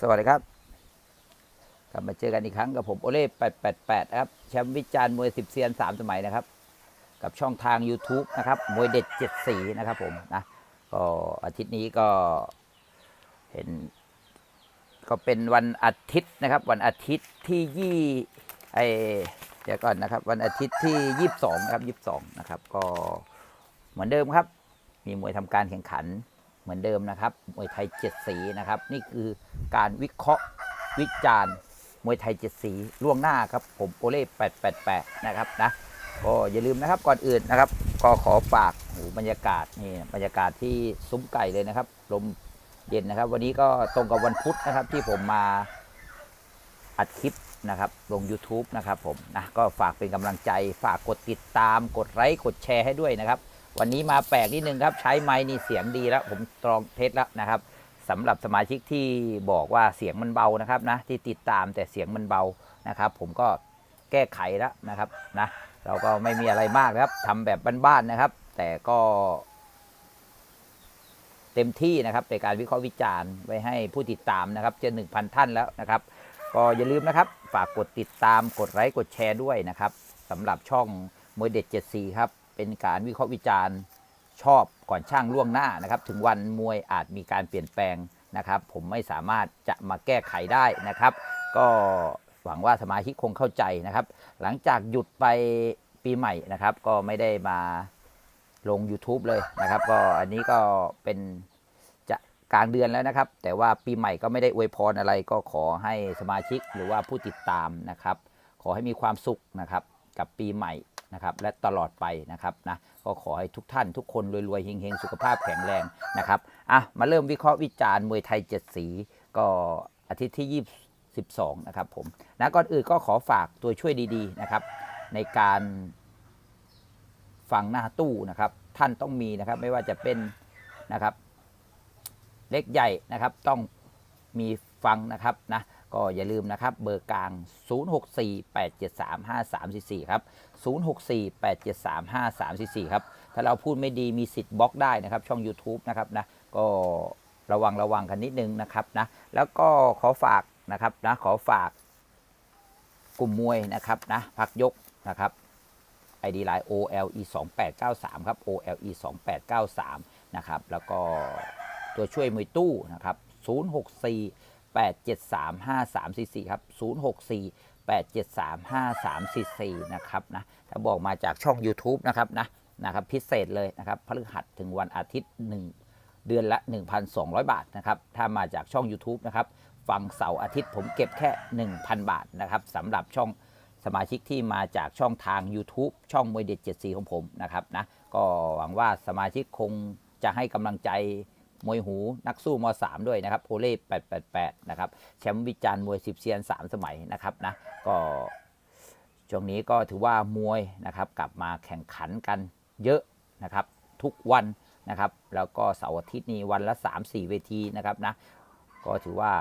สวัสดีครับ กลับมาเจอกันอีกครั้งกับผมโอเล่888ครับแชมป์วิจารณ์มวยสิบเซียน3สมัยนะครับ กับช่องทาง YouTube นะครับมวยเด็ด7สีนะครับผมนะก็อาทิตย์นี้ก็เห็น ก็เป็นวันอาทิตย์นะครับ วันอาทิตย์ที่ยี่ไอเดี๋ยวก่อนนะครับ วันอาทิตย์ที่ยี่สิบสองนะครับยี่สิบสองนะครับ ก็เหมือนเดิมครับ มีมวยทำการแข่งขันเหมือนเดิมนะครับมวยไทยเจ็ดสีนะครับ นี่คือ การวิเคราะห์วิจารณ์มวยไทยเจ็ดสีล่วงหน้าครับ ผมโอเล่แปดแปดแปดนะครับนะก็อย่าลืมนะครับก่อนอื่นนะครับ ก็ขอฝากโอบรรยากาศนี่บรรยากาศที่ซุ้มไก่เลยนะครับลมเย็นนะครับ วันนี้ก็ตรงกับวันพุธนะครับที่ผมมาอัดคลิปนะครับลง YouTube นะครับผมนะก็ฝากเป็นกำลังใจฝากกดติดตามกดไลค์กดแชร์ให้ด้วยนะครับ วันนี้มาแปลกนิดนึงครับ ใช้ไม้นี่เสียงดีแล้ว ผมตรองเทสแล้วนะครับ สำหรับสมาชิกที่บอกว่าเสียงมันเบานะครับนะที่ติดตามแต่เสียงมันเบานะครับ ผมก็แก้ไขแล้วนะครับนะเราก็ไม่มีอะไรมากนะครับทำแบบบ้านๆนะครับ แต่ก็ เต็มที่นะครับในการวิเคราะห์วิจารณ์ไว้ให้ผู้ติดตามนะครับจะ1,000 ท่านแล้วนะครับ ก็อย่าลืมนะครับฝากกดติดตามกดไลค์กดแชร์ด้วยนะครับสำหรับช่องมวยเด็ด7 4ครับเป็นการวิเคราะห์วิจารณ์ ชอบก่อนช่างล่วงหน้านะครับ ถึงวันมวยอาจมีการเปลี่ยนแปลงนะครับ ผมไม่สามารถจะมาแก้ไขได้นะครับ ก็หวังว่าสมาชิกคงเข้าใจนะครับ หลังจากหยุดไปปีใหม่นะครับ ก็ไม่ได้มาลง YouTube เลยนะครับ ก็อันนี้ก็เป็นจะกลางเดือนแล้วนะครับ แต่ว่าปีใหม่ก็ไม่ได้อวยพรอะไร ก็ขอให้สมาชิกหรือว่าผู้ติดตามนะครับ ขอให้มีความสุขนะครับกับปีใหม่ นะครับและตลอดไปนะครับนะก็ขอให้ทุกท่านทุกคนรวยๆเฮงๆ สุขภาพแข็งแรงนะครับอะมาเริ่มวิเคราะห์วิจารณ์มวยไทยเจ็ดสี ก็อาทิตย์ที่22นะครับผมนะก่อนอื่นก็ขอฝากตัวช่วยดีๆนะครับในการฟังหน้าตู้นะครับท่านต้องมีนะครับไม่ว่าจะเป็นนะครับเล็กใหญ่นะครับต้องมีฟังนะครับนะ ก็อย่าลืมนะครับ เบอร์กลาง 0648735344 ครับ 0648735344 ครับ ถ้าเราพูดไม่ดีมีสิทธิ์บล็อกได้นะครับ ช่อง YouTube นะครับนะ ก็ระวังระวังกันนิดนึงนะครับนะ แล้วก็ขอฝากนะครับนะ ขอฝากกลุ่มมวยนะครับนะ พักยกนะครับ ID Line OLE 2893ครับ OLE 2893นะครับ แล้วก็ตัวช่วยมวยตู้นะครับ064 873 5344 ครับ 064 873 5344 นะครับนะถ้าบอกมาจากช่อง YouTube นะครับนะนะครับพิเศษเลยนะครับพฤหัสถึงวันอาทิตย์ 1 เดือนละ 1,200 บาทนะครับถ้ามาจากช่อง YouTube นะครับฟังเสาร์อาทิตย์ผมเก็บแค่ 1,000 บาทนะครับสำหรับช่องสมาชิกที่มาจากช่องทาง YouTube ช่องมวยเด็ด7สีของผมนะครับนะก็หวังว่าสมาชิกคงจะให้กำลังใจ มวยหูนักสู้ม3ด้วยนะครับโอเล่888 นะครับ แชมป์วิจารณ์มวย10เซียน 3 สมัยนะครับนะก็ช่วงนี้ก็ถือว่ามวยนะครับกลับมาแข่งขันกันเยอะนะครับ ทุกวันนะครับ แล้วก็เสาร์อาทิตย์นี้วันละ 3-4 เวทีนะครับนะก็ถือว่า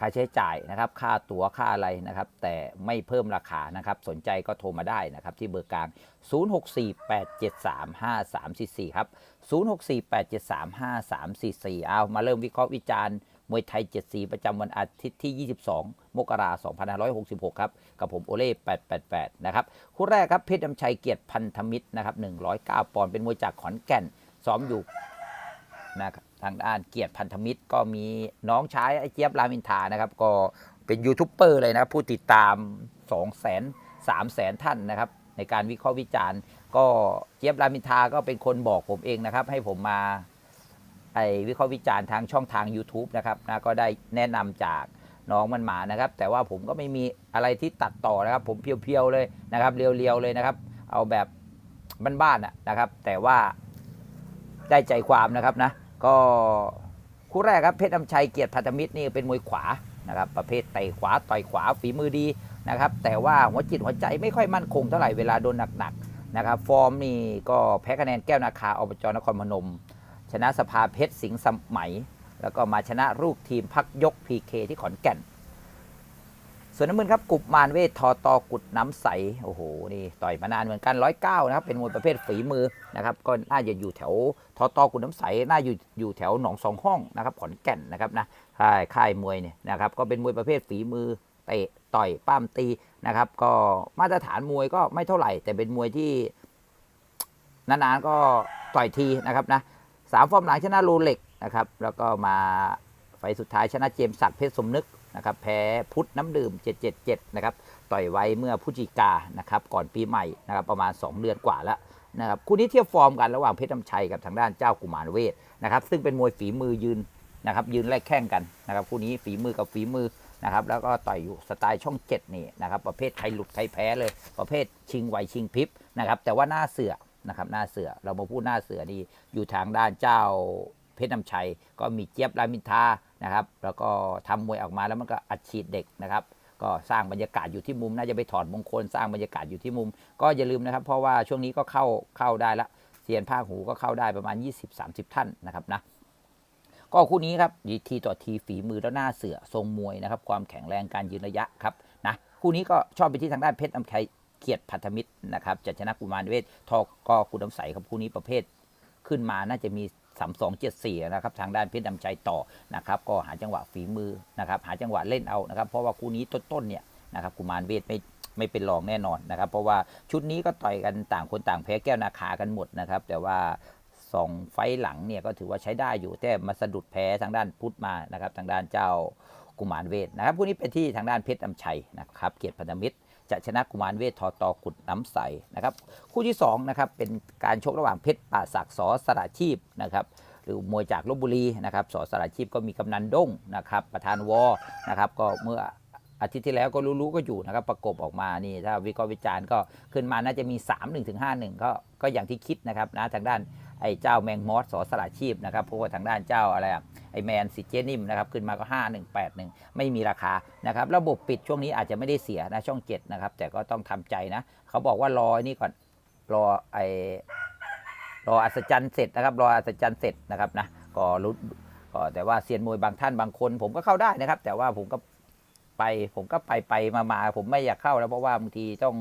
ค่าใช้จ่ายนะครับ ค่าตั๋วค่าอะไรนะครับ แต่ไม่เพิ่มราคานะครับ สนใจก็โทรมาได้นะครับ ที่เบอร์กลาง 0648735344 ครับ 0648735344 เอามาเริ่มวิเคราะห์วิจารณ์มวยไทย 7 สีประจำวันอาทิตย์ที่ 22 มกราคม2566 ครับ กับผมโอเล่ 888 นะครับ คู่แรกครับเพชรดำชัยเกียรติพันธมิตรนะครับ 109 ปอนด์เป็นมวยจากขอนแก่น ซ้อมอยู่นะครับ ทางด้านเกียรติพันธมิตร ก็มีน้องชายไอ้เจี๊ยบรามินทานะครับ ก็เป็นยูทูบเบอร์เลยนะผู้ติดตาม 2 0 0 0 0 0 3 0 0 0 ท่านนะครับ ในการวิเคราะห์วิจารณ์ ก็เจี๊ยบรามินทาก็เป็นคนบอกผมเองนะครับ ให้ผมมาไอวิเคราะห์วิจารณ์ทางช่องทาง YouTube นะครับนะก็ได้แนะนำจากน้องมันหมานะครับ แต่ว่าผมก็ไม่มีอะไรที่ตัดต่อนะครับ ผมเพียวๆเลยนะครับ เรียวๆเลยนะครับ เอาแบบบ้านๆนะครับ แต่ว่าได้ใจความนะครับนะ ก็คู่แรกครับเพชรน้ำชัยเกียรติพัฒมิตรนี่เป็นมวยขวานะครับประเภทเตะขวาต่อยขวาฝีมือดีนะครับแต่ว่าหัวจิตหัวใจไม่ค่อยมั่นคงเท่าไหร่เวลาโดนหนักๆนะครับฟอร์มนี่ก็แพ้คะแนนแก้วนาคาอบจนครพนม ชนะสภาเพชรสิงห์สมัย แล้วก็มาชนะลูกทีมพักยกพีเคที่ขอนแก่น ส่วนน้ำมือครับกุบมารเวททอตอกุดน้ำใส โอ้โห นี่ต่อยมานานเหมือนกันร้อยเก้านะครับ เป็นมวยประเภทฝีมือนะครับ ก็น่าจะอยู่แถวทอตอกุดน้ำใส น่าอยู่อยู่แถวหนองสองห้องนะครับขอนแก่นนะครับนะค่ายค่ายมวยเนี่ยนะครับ ก็เป็นมวยประเภทฝีมือเตะต่อยป้ามตีนะครับ ก็มาตรฐานมวยก็ไม่เท่าไหร่ แต่เป็นมวยที่นานๆก็ต่อยทีนะครับนะสามฟอร์มหลังชนะโรเล็กนะครับ แล้วก็มาไฟสุดท้ายชนะเจมส์ศักดิ์เพชรสมนึก นะครับแพ้พุทธน้ำดื่ม 777 นะครับต่อยไว้เมื่อพฤศจิกานะครับก่อนปีใหม่นะครับประมาณ 2 เดือนกว่าแล้วนะครับคู่นี้เทียบฟอร์มกันระหว่างเพชรน้ำชัยกับทางด้านเจ้ากุมารเวทนะครับซึ่งเป็นมวยฝีมือยืนนะครับยืนแลกแข้งกันนะครับคู่นี้ฝีมือกับฝีมือนะครับแล้วก็ต่อยอยู่สไตล์ช่องเจ็ดนี่นะครับประเภทใครหลุดใครแพ้เลย ประเภทชิงไหวชิงพริบนะครับแต่ว่าหน้าเสือนะครับหน้าเสือเรามาพูดหน้าเสือนี่อยู่ทางด้านเจ้าเพชรน้ำชัย ก็มีเจี๊ยบรามินทา นะครับ แล้วก็ทำมวยออกมาแล้วมันก็อัดฉีดเด็กนะครับ ก็สร้างบรรยากาศอยู่ที่มุมน่าจะไปถอดมงคลสร้างบรรยากาศอยู่ที่มุม ก็อย่าลืมนะครับ เพราะว่าช่วงนี้ก็เข้าเข้าได้ละเซียนภาคหูก็เข้าได้ประมาณ 20-30 ท่านนะครับนะก็คู่นี้ครับทีต่อทีฝีมือแล้วหน้าเสือทรงมวยนะครับ ความแข็งแรงการยืนระยะครับนะคู่นี้ก็ชอบไปที่ทางด้านเพชรน้ำชัยเกียรติพันธมิตรนะครับจะชนะกุมารเวททอกก็คุณน้ำใสครับคู่นี้ประเภทขึ้นมาน่าจะมี 3 2 7 4 นะครับทางด้านเพชรนำชัยต่อนะครับก็หาจังหวะฝีมือนะครับหาจังหวะเล่นเอานะครับเพราะว่าคู่นี้ต้นๆเนี่ยนะครับกุมารเวทไม่ไม่เป็นรองแน่นอนนะครับ เพราะว่าชุดนี้ก็ต่อยกันต่างคนต่างแพ้แก้วนาคากันหมดนะครับ แต่ว่าสองไฟหลังเนี่ยก็ถือว่าใช้ได้อยู่แต่มาสะดุดแพ้ทางด้านพุทธมานะครับ ทางด้านเจ้ากุมารเวทนะครับคู่นี้เป็นที่ทางด้านเพชรอำชัยนะครับ เกียรติพันธมิตร จะชนะกุมารเวททอตอขุดน้ำใสนะครับ คู่ที่สองนะครับเป็นการชกระหว่างเพชรป่าศักดิ์สอสระชีพนะครับหรือมวยจากลบบุรีนะครับสอสระชีพก็มีกำนันด้งนะครับประธานวอนะครับก็เมื่อ อาทิตย์ที่แล้วก็รู้ๆก็อยู่นะครับประกบออกมานี่ถ้าวิเคราะห์วิจารณ์ก็ขึ้นมาน่าจะมี 3 1 ถึง 5 1 ก็ก็อย่างที่คิดนะครับนะทางด้านไอ้เจ้าแมงมอสสอสละชีพนะครับเพราะว่าทางด้านเจ้าอะไรอะไอ้แมนสิเจนิมนะครับขึ้นมาก็ 5 1 8 1 ไม่มีราคานะครับระบบปิดช่วงนี้อาจจะไม่ได้เสียนะช่อง 7 นะครับ แต่ก็ต้องทำใจนะ เขาบอกว่ารอนี่ก่อนรอไอ้รออัศจรรย์เสร็จนะครับรออัศจรรย์เสร็จนะครับนะก็รู้ก็แต่ว่าเซียนมวยบางท่านบางคน ผมก็เข้าได้นะครับ แต่ว่าผมก็ ไป ผมก็ไปไปมามาผมไม่อยากเข้าแล้วเพราะว่าบางทีต้อง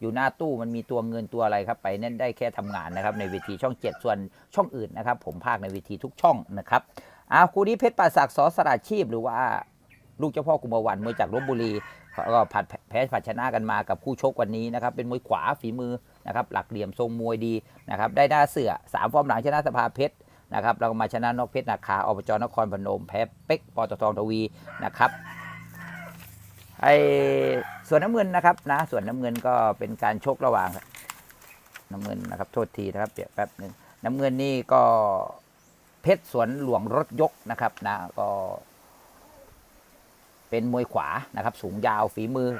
อยู่หน้าตู้มันมีตัวเงินตัวอะไรครับไปเน้นได้แค่ทำงานนะครับในเวทีช่อง 7 ส่วนช่องอื่นนะครับ ผมภาคในเวทีทุกช่องนะครับอ้าวคู่นี้เพชรป่าศักดิ์สอสราชีพหรือว่าลูกเจ้าพ่อกุมวันมวยจากลบบุรีก็ผัดแพ้ผัดชนะกันมากับคู่ชกวันนี้นะครับ เป็นมวยขวาฝีมือนะครับ หลักเหลี่ยมทรงมวยดีนะครับ ได้หน้าเสือสามฟอร์มหลังชนะสภาเพชรนะครับเราก็มาชนะนกเพชรนาคาอบจนครพนมแพ้เป๊กปตททวีนะครับ ไอ้ส่วนน้ำเงินนะครับนะส่วนน้ำเงินก็เป็นการชกระหว่าง น้ำเงินนะครับ โทษทีนะครับเดี๋ยวแป๊บหนึ่งน้ำเงินนี่ก็เพชรสวนหลวงรถยกนะครับนะก็เป็นมวยขวานะครับ สูงยาวฝีมือ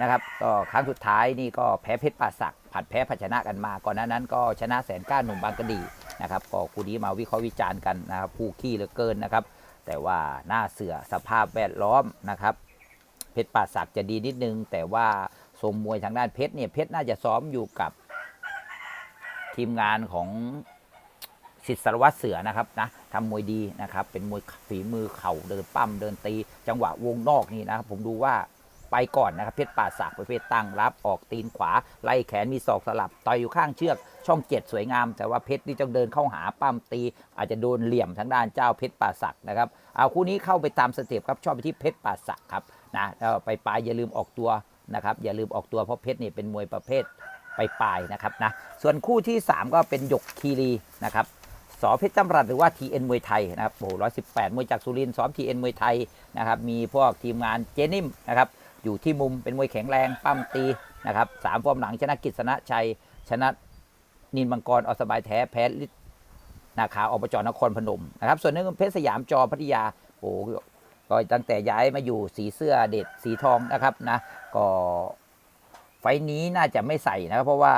นะครับก็ครั้งสุดท้ายนี่ก็แพ้เพชรป่าศักด์ผัดแพ้ผัดชนะกันมาก่อนหน้านั้นก็ชนะแสนก้านหนุ่มบางกะดีนะครับก็คู่นี้มาวิเคราะห์วิจารณ์กันนะครับผู้ขี้เหลือเกินนะครับ แต่ว่าหน้าเสือสภาพแวดล้อมนะครับ เพชรป่าศักดิ์จะดีนิดนึง แต่ว่าทรงมวยทางด้านเพชรเนี่ยเพชรน่าจะซ้อมอยู่กับทีมงานของสิทธิสารวัตรเสือนะครับนะทำมวยดีนะครับ เป็นมวยฝีมือเข่าเดินปั้มเดินตี จังหวะวงนอกนี่นะครับ ผมดูว่าไปก่อนนะครับเพชรป่าศักดิ์ประเภทตั้งรับออกตีนขวา ไล่แขนมีศอกสลับต่อยอยู่ข้างเชือก ช่องเจ็ดสวยงาม แต่ว่าเพชรนี่ต้องเดินเข้าหาปั้มตี อาจจะโดนเหลี่ยมทางด้านเจ้าเพชรป่าศักดิ์นะครับเอาคู่นี้เข้าไปตามสเต็ปครับชอบไปที่เพชรป่าศักดิ์ครับ นะแล้วไปปลายอย่าลืมออกตัวนะครับ อย่าลืมออกตัวเพราะเพชรนี่เป็นมวยประเภทไปปลายนะครับนะส่วนคู่ที่ 3 ก็เป็นหยกคีรีนะครับสอเพชรจำรัดหรือว่า TN มวยไทยนะครับโอ้โหร้อยสิบแปดมวยจากสุรินทร์ซ้อม TN มวยไทยนะครับมีพวกทีมงานเจนิมนะครับอยู่ที่มุมเป็นมวยแข็งแรงปั้มตีนะครับสามฟอร์มหลังชนะกิษณะชัย ชนะนินมังกรอสบายแท้แพ้ฤทธิ์นาคาอบจนครพนมนะครับส่วนนึงเพชรสยามจอพัทยาโอ้โห ก็ตั้งแต่ย้ายมาอยู่สีเสื้อเด็ดสีทองนะครับนะก็ไฟนี้น่าจะไม่ใส่นะครับ เพราะว่า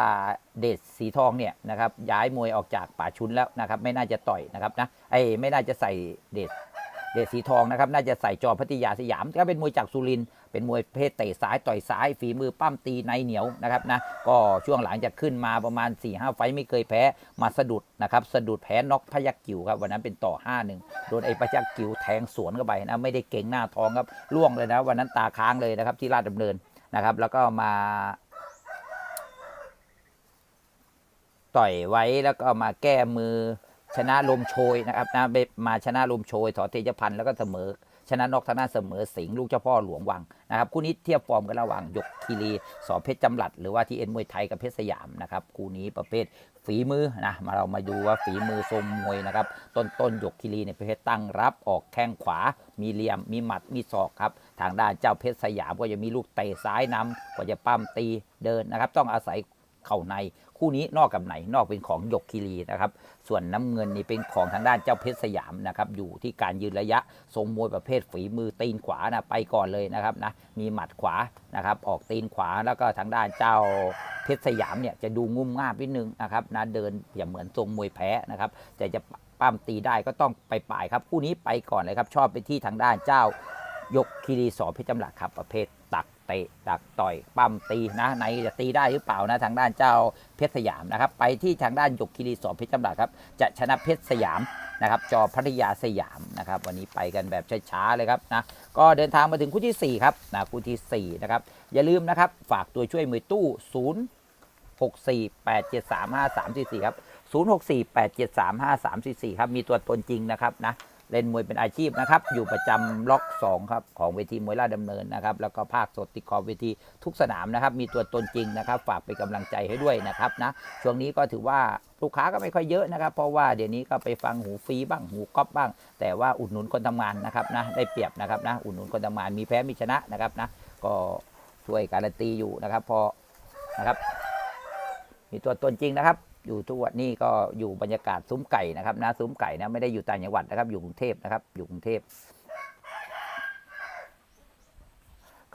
เด็ดสีทองเนี่ยนะครับย้ายมวยออกจากป่าชุนแล้วนะครับ ไม่น่าจะต่อยนะครับนะไอ้ไม่น่าจะใส่เด็ด เดชสีทองนะครับน่าจะใส่จอพัทยาสยามก็เป็นมวยจากสุรินเป็นมวยเพศเตะซ้ายต่อยซ้ายฝีมือปั้มตีในเหนียวนะครับนะก็ช่วงหลังจะขึ้นมาประมาณ4ี่ห้าไฟไม่เคยแพ้มาสะดุดนะครับสะดุดแพ้น็อกพยักกิวครับวันนั้นเป็นต่อ5-1โดนไอ้พยักกิวแทงสวนเข้าไปนะไม่ได้เก่งหน้าท้องครับล่วงเลยนะวันนั้นตาค้างเลยนะครับที่ราชดำเนินนะครับ แล้วก็มาต่อยไว้แล้วก็มาแก้มือ ชนะลมโชยนะครับนะมาชนะลมโชยถอเทยพันธ์แล้วก็เสมอ ชนะนอกธนาเสมอสิงห์ลูกเจ้าพ่อหลวงวังนะครับคู่นี้เทียบฟอร์มกันระหว่างหยกคีรีสอเพชรจำหลัด หรือว่าที่เอ็นมวยไทยกับเพชรสยามนะครับคู่นี้ประเภทฝีมือนะมาเรามาดูว่าฝีมือทรงมวยนะครับ ต้นต้นหยกคีรีในยประเภทตั้งรับออกแข้งขวา มีเหลี่ยม มีหมัดมีศอกครับ ทางด้านเจ้าเพชรสยามก็จะมีลูกเตะซ้ายนำก็จะปั้มตีเดินนะครับ ต้องอาศัย เข่าใน คู่นี้นอกกับไหนนอกเป็นของหยกคีรีนะครับ ส่วนน้ำเงินนี่เป็นของทางด้านเจ้าเพชรสยามนะครับอยู่ที่การยืนระยะทรงมวยประเภทฝีมือตีนขวานะไปก่อนเลยนะครับนะมีหมัดขวานะครับออกตีนขวาแล้วก็ทางด้านเจ้าเพชรสยามเนี่ยจะดูงุ่มง่ามนิดนึงนะครับนะเดินอย่าเหมือนทรงมวยแพ้นะครับแต่จะปั้มตีได้ก็ต้องไปป่ายครับคู่นี้ไปก่อนเลยครับชอบไปที่ทางด้านเจ้ายกคีรีสอเพชรจำหลัดครับประเภท ตักตะตักต่อยปั้มตีนะในจะตีได้หรือเปล่านะทางด้านเจ้าเพชรสยามนะครับไปที่ทางด้านยกคีรีสอเพชรจำหลัดครับจะชนะเพชรสยามนะครับจอพัทยาสยามนะครับวันนี้ไปกันแบบช้าๆเลยครับนะก็เดินทางมาถึงคู่ที่ 4 ครับนะคู่ทีสี่4 นะครับ อย่าลืมนะครับ ฝากตัวช่วยมือตู้ 0 6 4 8 7 3 5 3 4 4 ครับ 0 6 4 8 7 3 5 3 4 4 ครับ มีตัวตนจริงนะครับนะ เล่นมวยเป็นอาชีพนะครับ อยู่ประจำล็อก2ครับของเวทีมวยราชดำเนินนะครับ แล้วก็ภาคสดติดขอบเวทีทุกสนามนะครับ มีตัวตนจริงนะครับ ฝากเป็นกำลังใจให้ด้วยนะครับนะช่วงนี้ก็ถือว่าลูกค้าก็ไม่ค่อยเยอะนะครับ เพราะว่าเดี๋ยวนี้ก็ไปฟังหูฟรีบ้างหูก๊อปบ้าง แต่ว่าอุดหนุนคนทำงานนะครับนะได้เปรียบนะครับนะอุดหนุนคนทำงานมีแพ้มีชนะนะครับนะก็ช่วยการันตีอยู่นะครับ พอนะครับ มีตัวตนจริงนะครับ อยู่ทุกวันนี้ก็อยู่บรรยากาศซุ้มไก่นะครับนะซุ้มไก่นะไม่ได้อยู่ต่างจังหวัดนะครับ อยู่กรุงเทพนะครับอยู่กรุงเทพ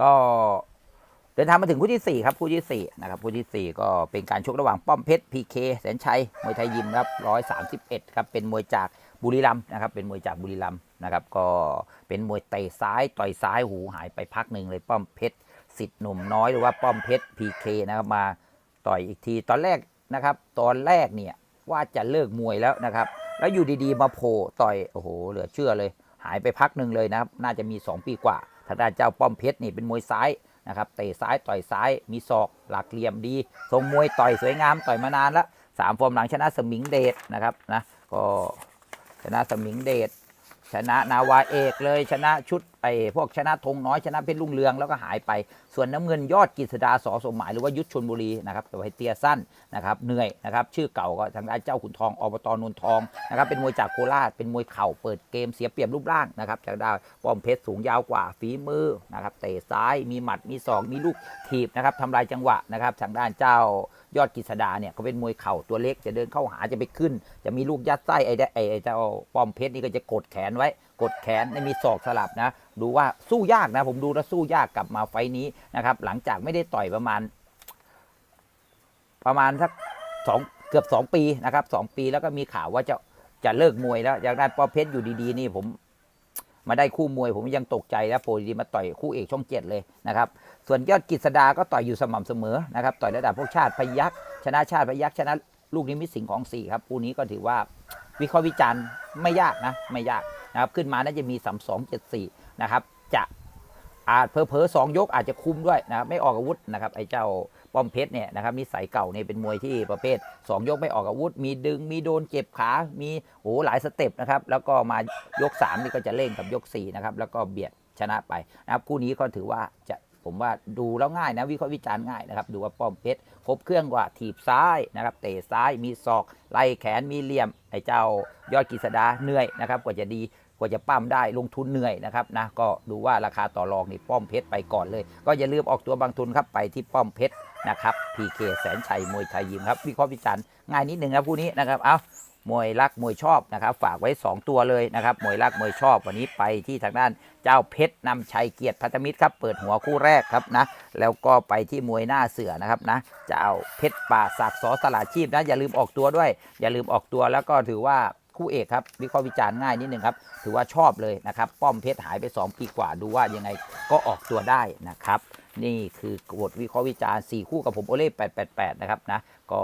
ก็เดินทางมาถึงคู่ที่ 4 ครับคู่ที่ 4 นะครับคู่ทีสี่ 4 ก็เป็นการชกระหว่างป้อมเพชรพีเคแสนชัยมวยไทยยิมครับ131 ครับ เป็นมวยจากบุรีรัมย์นะครับ เป็นมวยจากบุรีรัมย์นะครับ ก็เป็นมวยเตะซ้ายต่อยซ้ายหูหายไปพักหนึ่งเลยป้อมเพชรสิทธิ์หนุ่มน้อยหรือว่าป้อมเพชรพีเคนะครับมาต่อยอีกที ตอนแรก นะครับ ตอนแรกเนี่ยว่าจะเลิกมวยแล้วนะครับ แล้วอยู่ดีๆมาโผล่ต่อยโอ้โหเหลือเชื่อเลย หายไปพักหนึ่งเลยนะครับ น่าจะมี 2 ปีกว่า ทางด้านเจ้าป้อมเพชรนี่เป็นมวยซ้ายนะครับเตะซ้ายต่อยซ้ายมีศอกหลักเหลี่ยมดี ทรงมวยต่อยสวยงามต่อยมานานล้วสามฟอร์มหลังชนะสมิงเดชนะครับนะก็ชนะสมิงเดชชนะนาวาเอกเลยชนะชุดไอ้พวกชนะธงน้อยชนะเพชรลุ่งเรืองแล้วก็หายไป ส่วนน้ำเงินยอดกฤษดาสอสมหมายหรือว่ายุทธชนบุรีนะครับตัวไฮเตียสั้นนะครับเหนื่อยนะครับชื่อเก่าก็ทางด้านเจ้าขุนทองอบตนนทองนะครับเป็นมวยจากโคราชเป็นมวยเข่าเปิดเกมเสียเปรียบรูปร่างนะครับจากดาวป้อมเพชรสูงยาวกว่าฝีมือนะครับเตะซ้ายมีหมัดมีศอกมีลูกถีบนะครับทำลายจังหวะนะครับทางด้านเจ้ายอดกฤษดาเนี่ยเขาเป็นมวยเข่าตัวเล็กจะเดินเข้าหาจะไปขึ้น จะมีลูกยัดไส้ไอ้ไอ้ไอ้เจ้าป้อมเพชรนี่ก็จะกดแขนไว้ กดแขนไม่มีศอกสลับนะ ดูว่าสู้ยากนะ ผมดูแล้วสู้ยากกลับมาไฟนี้นะครับ หลังจากไม่ได้ต่อยประมาณ ประมาณสักสองเกือบสองปีนะครับสองปีแล้วก็มีข่าวว่าจะจะเลิกมวยแล้วจากได้ปอเพชรอยู่ดีๆ นี่ผมมาได้คู่มวยผมยังตกใจแล้วโปรดีมาต่อยคู่เอกช่องเจ็ดเลยนะครับ ส่วนยอดกฤษดาก็ต่อยอยู่สม่ำเสมอนะครับ ต่อยระดับพวกชาติพยักชนะชาติพยักชนะลูกนิมิตสิงห์ของสี่ครับคู่นี้ก็ถือว่าวิเคราะห์วิจารณ์ไม่ยากนะ ไม่ยาก นะครับขึ้นมาน่าจะมีสามสองเจ็ดสี่นะครับ จะอาจเพอเพอสองยกอาจจะคุมด้วยนะครับไม่ออกอาวุธนะครับไอ้เจ้าป้อมเพชรเนี่ยนะครับนิสัยเก่าเนี่ยเป็นมวยที่ประเภท 2 ยกไม่ออกอาวุธ มีดึงมีโดนเจ็บขา มีโอ้หหลายสเต็ปนะครับแล้วก็มายก3นี่ก็จะเร่งกับยก4นะครับแล้วก็เบียดชนะไปนะครับคู่นี้ก็ถือว่าจะผมว่าดูแล้วง่ายนะวิเคราะห์วิจารณ์ง่ายนะครับดูว่าป้อมเพชร ครบเครื่องกว่าถีบซ้ายนะครับเตะซ้ายมีศอกไล่แขนมีเหลี่ยมไอ้เจ้ายอดกิษดาเหนื่อยนะครับกว่าจะดีกว่าจะปั้มได้ลงทุนเหนื่อยนะครับนะก็ดูว่าราคาต่อรองนี่ป้อมเพชรไปก่อนเลย ก็อย่าลืมออกตัวบางทุนครับไปที่ป้อมเพชรนะครับพีเคแสนชัยมวยไทยยิมครับวิเคราะห์วิจารณ์ง่ายนิดหนึ่งครับผู้นี้นะครับเอา มวยรักมวยชอบนะครับ ฝากไว้ 2 ตัวเลยนะครับมวยรักมวยชอบวันนี้ไปที่ทางด้านเจ้าเพชรนำชัยเกียรติพัฒมิตรครับเปิดหัวคู่แรกครับนะแล้วก็ไปที่มวยหน้าเสือนะครับนะเจ้าเพชรป่าศักดิ์สอสลาชีพนะอย่าลืมออกตัวด้วย อย่าลืมออกตัวแล้วก็ถือว่าคู่เอกครับวิเคราะห์วิจารณ์ง่ายนิดนึงครับ ถือว่าชอบเลยนะครับ ป้อมเพชรหายไป 2 ปีกว่าดูว่ายังไงก็ออกตัวได้นะครับ นี่คือบทวิเคราะห์วิจารณ์ 4 คู่กับผมโอเล่888 นะครับนะก็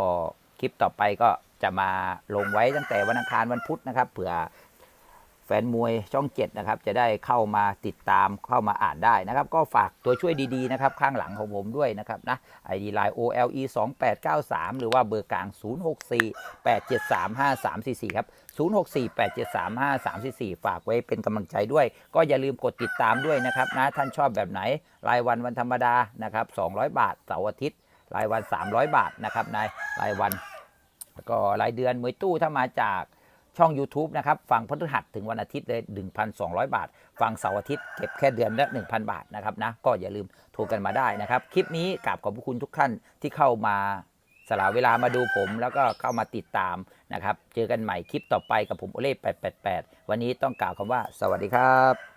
คลิปต่อไปก็ จะมาลงไว้ตั้งแต่วันอังคารวันพุธนะครับ เผื่อแฟนมวยช่องเจ็ดนะครับ จะได้เข้ามาติดตามเข้ามาอ่านได้นะครับ ก็ฝากตัวช่วยดีๆนะครับ ข้างหลังของผมด้วยนะครับนะ ID Line OLE 2893 หรือว่าเบอร์กลาง 064 873 5344 ครับ 064 873 5344 ฝากไว้เป็นกำลังใจด้วย ก็อย่าลืมกดติดตามด้วยนะครับนะท่านชอบแบบไหน รายวันวันธรรมดานะครับ 200 บาทเสาร์อาทิตย์ รายวัน 300 บาทนะครับนายรายวัน ก็รายเดือนมวยตู้ถ้ามาจากช่อง YouTube นะครับ ฟังพฤหัสถึงวันอาทิตย์เลย 1,200 บาท ฟังเสาร์อาทิตย์เก็บแค่เดือนละ 1,000 บาทนะครับนะ ก็อย่าลืมโทรกันมาได้นะครับ คลิปนี้กราบขอบพระคุณทุกท่านที่เข้ามาสละเวลามาดูผม แล้วก็เข้ามาติดตามนะครับ เจอกันใหม่คลิปต่อไปกับผมโอเล่888 วันนี้ต้องกล่าวคำว่า สวัสดีครับ